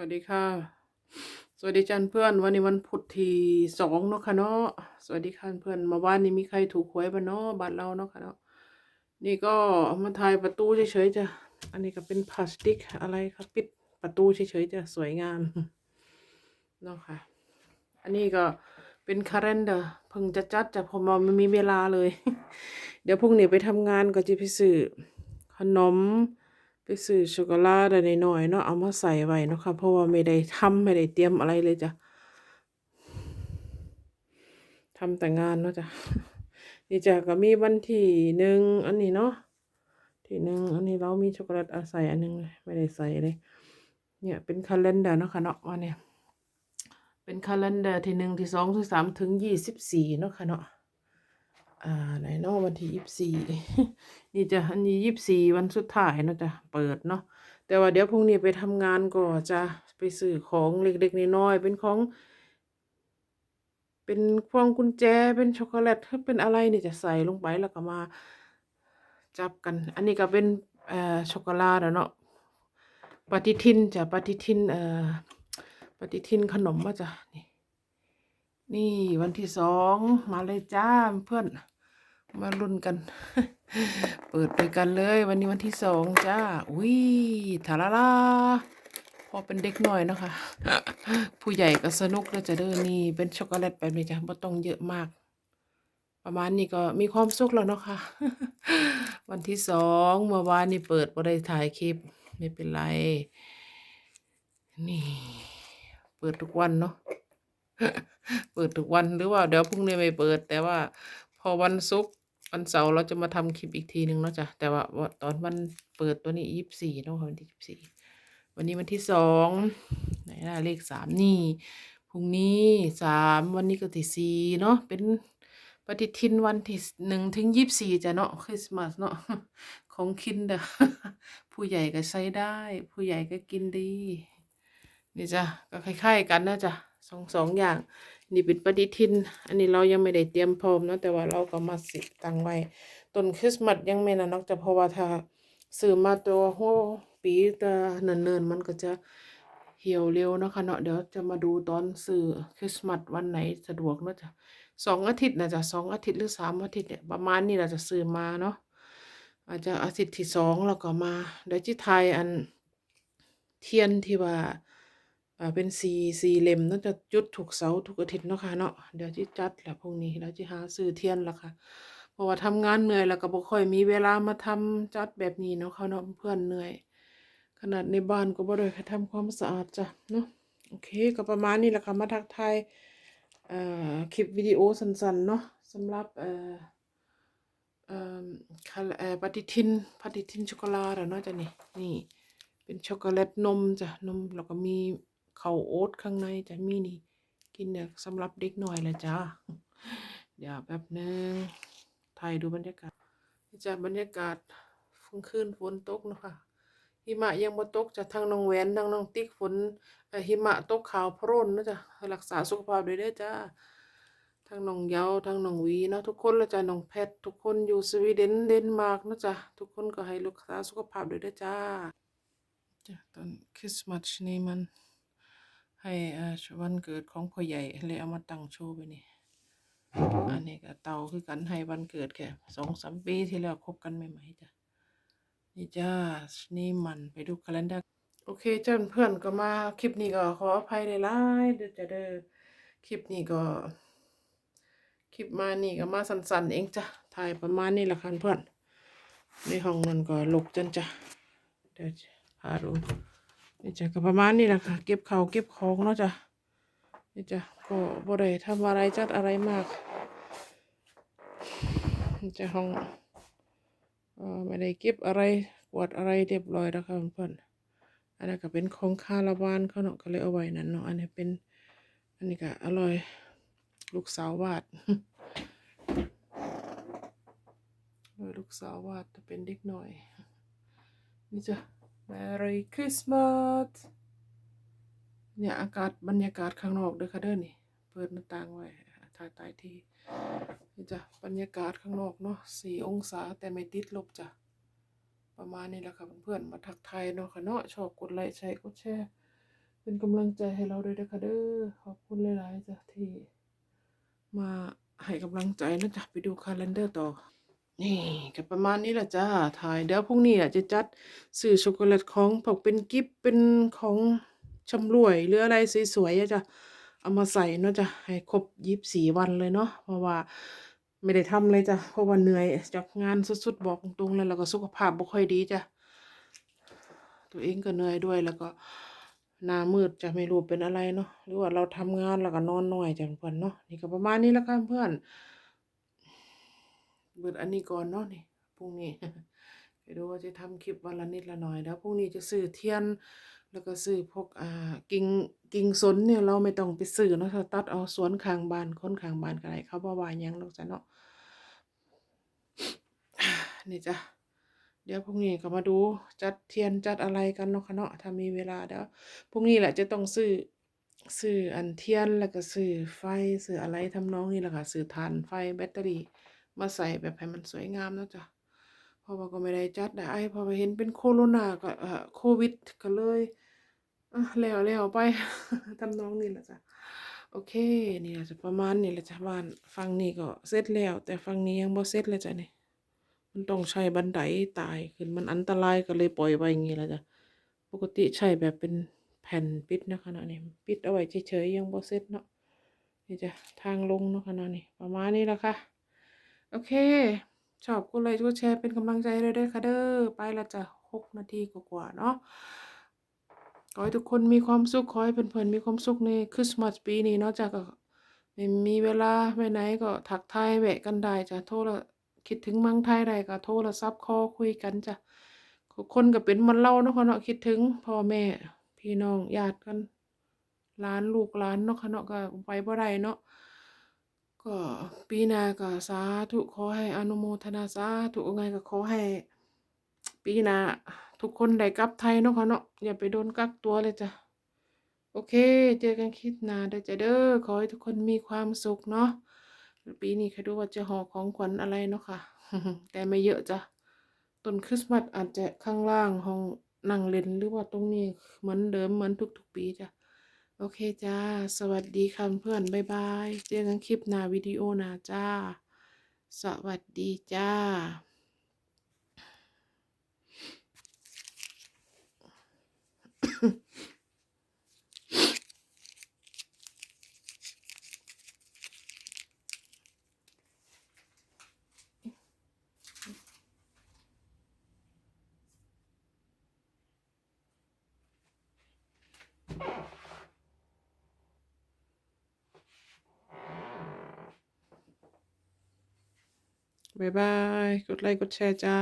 วัสดีค่ะ สวัสดีจันเพื่อน วันนี้วันพุธที่สองเนาะค่ะเนาะ สวัสดีค่ะเพื่อน มาบ้านนี้มีใครถูกหวยบ้างเนาะบ้านเราเนาะค่ะเนาะ นี่ก็มาถ่ายประตูเฉยๆจ้ะ อันนี้ก็เป็นพลาสติกอะไรครับปิดประตูเฉยๆจ้ะสวยงามเนาะค่ะ อันนี้ก็เป็นคาเลนเดอร์เพิ่งจะจัดจ้ะผมว่าไม่มีเวลาเลย เดี๋ยวพรุ่งนี้ไปทำงานก็จะไปซื้อขนม ไปซื้อช็อกโกแลตอะไรหน่อยเนาะเอามาใส่ไว้เนาะค่ะเพราะว่าไม่ได้ทำไม่ได้เตรียมอะไรเลยจ้ะทำแต่งานเนาะจ้ะนี่จ้ะก็มีวันที่หนึ่งอันนี้เนาะที่หนึ่งอันนี้เรามีช็อกโกแลตอาใส่อันหนึงเลยไม่ได้ใส่เลย เนี่ยเป็นคาลนเดอร์เนาะค่ะเนาะวันนี้เป็นคาลนเดอร์ที่หนึ่งที่สองที่สามถึงยี่สิบสี่เนาะค่ะเนาะ อ่าไหนนาะวันที่ยี่สิบสี่นี่จะอันนี้ยี่สิบสี่วันสุดท้ายเนะจะเปิดเนาะแต่ว่าเดี๋ยวพรุ่งนี้ไปทำงานก็จะไปซื้อของเล็กๆน้อยๆเป็นของ เป็นพวงกุญแจเป็นช็อกโกแลตเป็นอะไรเนี่จะใส่ลงไปแล้วก็มาจับกัน อันนี้ก็เป็นเอ่อช็อกโกแลตเนาะปฏิทินจะปฏิทินเอ่อปฏิทินขนมมาจ้ะนี่นี่วันที่สองมาเลยจ้าเพื่อน มาลุ้นกัน เปิดไปกันเลย วันนี้วันที่สองจ้า อุ้ยทาราลาพอเป็นเด็กหน่อยนะคะ ผู้ใหญ่ก็สนุกแล้วจะเด้อนี่ เป็นช็อกโกแลตแบบนี้จ้ะไม่ต้องเยอะมาก ประมาณนี้ก็มีความสุขแล้วเนาะค่ะ วันที่สองเมื่อวานนี่เปิดบ่ได้ถ่ายคลิป ไม่เป็นไร นี่ เปิดทุกวันเนาะเปิดทุกวันหรือว่าเดี๋ยวพรุ่งนี้ไม่เปิด แต่ว่าพอวันศุกร์ วันเสาร์เราจะมาทำคลิปอีกทีหนึ่งเนาะจ้ะแต่ว่าตอนวันเปิดตัวนี้ยี่สิบสี่เนาะค่ะวันที่ยี่สิบสี่วันนี้วันที่สองไหนล่ะเลขสามนี่พรุ่งนี้สามวันนี้ก็ที่สี่เนาะเป็นปฏิทินวันที่หนึ่งถึงยี่สิบสี่จ้ะเนาะคริสต์มาสเนาะของคินเดอผู้ใหญ่ก็ใช้ได้ ผู้ใหญ่ก็กินดี นี่จ้ะก็คล้ายๆกันนะจ๊ะสองสองอย่าง นี่เป็นปฏิทิน อันนี้เรายังไม่ได้เตรียมพร้อมเนอะแต่ว่าเราก็มาสิตั้งไว้ต้นคริสต์มาสยังไม่นะนอกจากเพราะว่าถ้าซื้อมาตัวหัวปีแต่เนินๆมันก็จะเหี่ยวเร็วนะคะเนาะเดี๋ยวจะมาดูตอนซื้อคริสต์มาสวันไหนสะดวกเนอะจะสองอาทิตย์นะจ๊ะสองอาทิตย์หรือสามอาทิตย์เนี่ยประมาณนี้เราจะซื้อมาเนาะอาจจะอาทิตย์ที่สองแล้วก็มาเดี๋ยวจิไทยอันเทียนที่ว่า อ่าเป็นสีสีเล่มเนาจะจุดถูกเสาร์ทุกอาทิตย์เนาะค่ะเนาะเดี๋ยวจิจัดแหละพรุ่งนี้แล้วจิหาซื้อเทียนละค่ะเพราะว่าทำงานเหนื่อยแล้วก็บ่ค่อยมีเวลามาทำจัดแบบนี้เนาะค่ะเนาะเพื่อนเหนื่อย ขนาดในบ้านก็บ่ได้ทำความสะอาดจ้ะเนาะโอเคก็ประมาณนี้แหละค่ะมาทักทายเอ่อคลิปวิดีโอสั้นๆเนาะสำหรับเอ่อเอ่อคาเอ่อปฏิทินปฏิทินช็อกโกแลตเนาะจ้ะนี่นี่เป็นช็อกโกแลตนมจ้ะนมแล้วก็มี ข้าวโอ๊ตข้างในจะมีนี่ กินเนี่ยสำหรับเด็กหน่อยแหละจ้าเดี๋ยวแป๊บหนึงถ่ายดูบรรยากาศจะบรรยากาศฝนคืนฝนตกนะค่ะหิมะยังบ่ตกจะทางน้องแหวนทางน้องติ๊กฝนเอ่อหิมะตกขาวพร่นนะจ้ะรักษาสุขภาพด้วยเด้อจ้าทางน้องเยาทางน้องวีเนาะทุกคนละจ้ะน้องแพททุกคนอยู่สวีเดนเดนมาร์กนะจ้ะทุกคนก็ให้รักษาสุขภาพด้วยเด้อจ้าจ้ะตอนคริสต์มาสนี่มัน ให้อ่อวันเกิดของพ่อใหญ่เลยเอามาตั้งโชว์ไปนี่อันนี้ก็เตาคือกันให้วันเกิดแค่สองสามปีที่แล้วคบกันใหม่ๆจ้ะนี่จ้านี่มันไปดูคาล endar โอเคเจ้าเพื่อนก็มาคลิปนี้ก็ขออภัยในไลน์เดี๋ยวจะเด้อคลิปนี้ก็ คลิปมานี่ก็มาสั้นๆเองจ้ะถ่ายประมาณนี้ละค่ะเพื่อนในห้องนั้นก็ลกจันจ้ะเดี๋ยวพาดู นี่จ้ะก็ประมาณนี้แหละค่ะเก็บเขาเก็บของเนาะจ้ะนี่จ้ะก็บ่ได้ทำอะไรจัดอะไรมากนี่จ้ะห้องเออไม่ได้เก็บอะไรกวาดอะไรเรียบร้อยแล้วค่ะเพื่อนอันนั้นก็เป็นของคาราวานเขาเนาะก็เลยเอาไว้นั่นเนาะอันนี้เป็นอันนี้ก็อร่อยลูกสาววาดเออลูกสาววาดจะเป็นเด็กหน่อย นี่จ้ะ Merry Christmas เนี่ยอากาศบรรยากาศข้างนอกเด้อค่ะเด้อนี่ เปิดหน้าต่างไว้ถ่ายใต้ที่นี่จ้ะบรรยากาศข้างนอกเนาะสี่องศาแต่ไม่ติดลบจ้ะ ประมาณนี้แหละค่ะเพื่อนๆมาทักทายเนาะค่ะเนาะชอบกดไลค์ใช้กดแชร์เป็นกำลังใจให้เราด้วยนะคะเด้อขอบคุณหลายๆจ้ะที่มาให้กำลังใจนะจ๊ะไปดูคาล endar ต่อ นี่ก็ประมาณนี้แหละจ้าถ่ายเดี๋ยวพรุ่งนี้อะจะจัดซื้อช็อกโกแลตของพวกเป็นกิฟต์เป็นของชำรวยหรืออะไรสวยๆอะจ้ะเอามาใส่เนาะจ้ะให้ครบยีิบสี่วันเลยเนาะเพราะว่าไม่ได้ทำเลยจ้ะเพราะว่าเหนื่อยจากงานสุดๆบอกตรงๆเลยแล้วก็สุขภาพบ่ค่อยดีจ้ะตัวเองก็เหนื่อยด้วยแล้วก็หน้ามืดจะไม่รู้เป็นอะไรเนาะหรือว่าเราทำงานแล้วก็นอนน้อยจ้ะเพื่อนเนาะนี่ก็ประมาณนี้แล้วกันเพื่อน เบิดอันนี้ก่อนเนาะนี่พรุ่งนี้ไปดูว่าจะทำคลิปวันละนิดละหน่อยแล้วพรุ่งนี้จะซื้อเทียน แล้วก็ซื้อพวกอ่ากิ่งกิ่งสนเนี่ยเราไม่ต้องไปซื้อเนาะเราตัดเอาสวนข้างบ้านค้นข้างบ้านก็ได้เขาบ่ว่าหยังหรอกจ้ะเนาะนี่จ้ะเดี๋ยวพรุ่งนี้ก็มาดูจัดเทียนจัดอะไรกันเนาะคะเนาะถ้ามีเวลาเดี๋ยวพรุ่งนี้แหละจะต้องซื้อซื้ออันเทียนแล้วก็ซื้อไฟซื้ออะไรทำนองนี้แหละค่ะซื้อถ่านไฟแบตเตอรี่ มาใส่แบบให้มันสวยงามนะจ้ะพราะว่าก็ไม่ได้จัดได้พอไปเห็นเป็นโคโรนาก็โควิดก็เลยแล้วแล้วไปทำน้องนี้แหละจ้ะโอเค นี่แหละจะประมาณนี้แหละจ้ะบ้านฝั่งนี้ก็เสร็จแล้ว แต่ฝั่งนี้ยังบ่เสร็จเลยจ้ะนี่มันต้องใช้บันไดตายขึ้นมันอันตรายก็เลยปล่อยไว้อย่างงี้แหละจ้ะปกติใช้แบบเป็นแผ่นปิดนะคะนะนี่ปิดเอาไว้เฉยๆยังบ่เสร็จเนาะนี่จ้ะทางลงเนาะคะนะนี่ประมาณนี้แหละค่ะ โอเค ชอบกดไลค์กดแชร์เป็นกำลังใจเลยด้อค่ะเด้อ ไปละจ้ะหกนาทีกว่าๆเนาะ ขอให้ทุกคนมีความสุข ขอให้เพื่อนๆมีความสุขในคริสต์มาสปีนี้เนาะจ้ะก็ไม่มีเวลาไปไหนก็ทักทายแวะกันได้จ้ะโทรคิดถึงเมืองไทยได้ก็โทรศัพท์คอคุยกันจ้ะคนก็เป็นมันเราเนาะค่ะเนาะคิดถึงพ่อแม่ พี่น้องญาติกันหลานลูกหลานเนาะค่ะเนาะก็ไปบ่ได้เนาะ ก็ปีหน้าก็สาธุขอให้อนุโมทนาสาธุไงก็ขอให้ ปีหน้าทุกคนได้กลับไทยเนาะค่ะเนาะอย่าไปโดนกักตัวเลยจ้ะโอเค เจอกันคลิปหน้าเด้อจ้ะเด้อขอให้ทุกคนมีความสุขเนาะปีนี้ใครดูว่าจะห่อของขวัญอะไรเนาะค่ะ แต่ไม่เยอะจ้ะต้นคริสต์มาสอาจจะข้างล่างห้องนั่งเล่นหรือว่าตรงนี้เหมือนเดิมเหมือนทุกๆปีจ้ะ เคจ้า สวัสดีค่ะเพื่อนบ๊ายบาย เจอกันคลิปหน้าวิดีโอหน้าจ้า สวัสดีจ้า บ๊ายบาย กดไลค์ กดแชร์จ้า